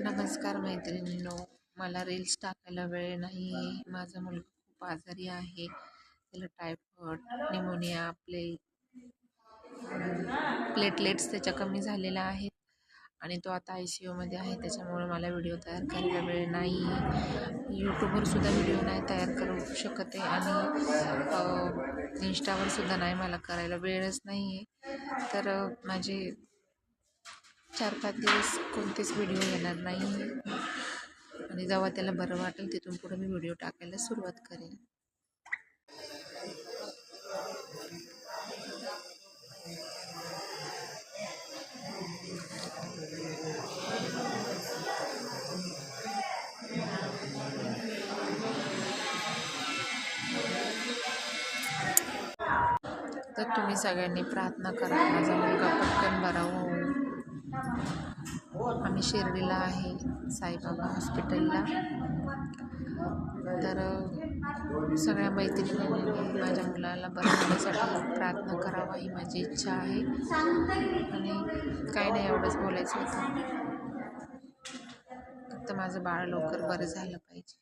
नमस्कार मैत्रिणींनो. मला रील्स टाकायला वेळ नाही. आहे माझा मुलगा खूप आजारी आहे. त्याला टायफॉइड निमोनिया प्ले प्लेटलेट्स त्याच्या कमी झालेल्या आहेत. आणि तो आता आय सी यूमध्ये आहे. त्याच्यामुळे मला व्हिडिओ तयार करायला वेळ नाही. आहे यूट्यूबवर सुद्धा व्हिडिओ नाही तयार करू शकत आहे. आणि इंस्टावर सुद्धा नाही. मला करायला वेळच नाही आहे तर माझे चार पाच दिवस कोणतेच व्हिडिओ येणार नाही. आणि जेव्हा त्याला बरं वाटेल तिथून पुढे मी व्हिडिओ टाकायला सुरुवात करेन. तर तुम्ही सगळ्यांनी प्रार्थना करा. माझा मुलगा पटकन बरा होऊन आम्ही शिर्डीला आहे साईबाबा हॉस्पिटलला. तर सगळ्या मैत्रिणींनी माझ्या मुलाला बरं होण्यासाठी प्रार्थना करावा ही माझी इच्छा आहे. आणि काही नाही एवढंच बोलायचं होतं. फक्त माझं बाळ लवकर बरं झालं पाहिजे.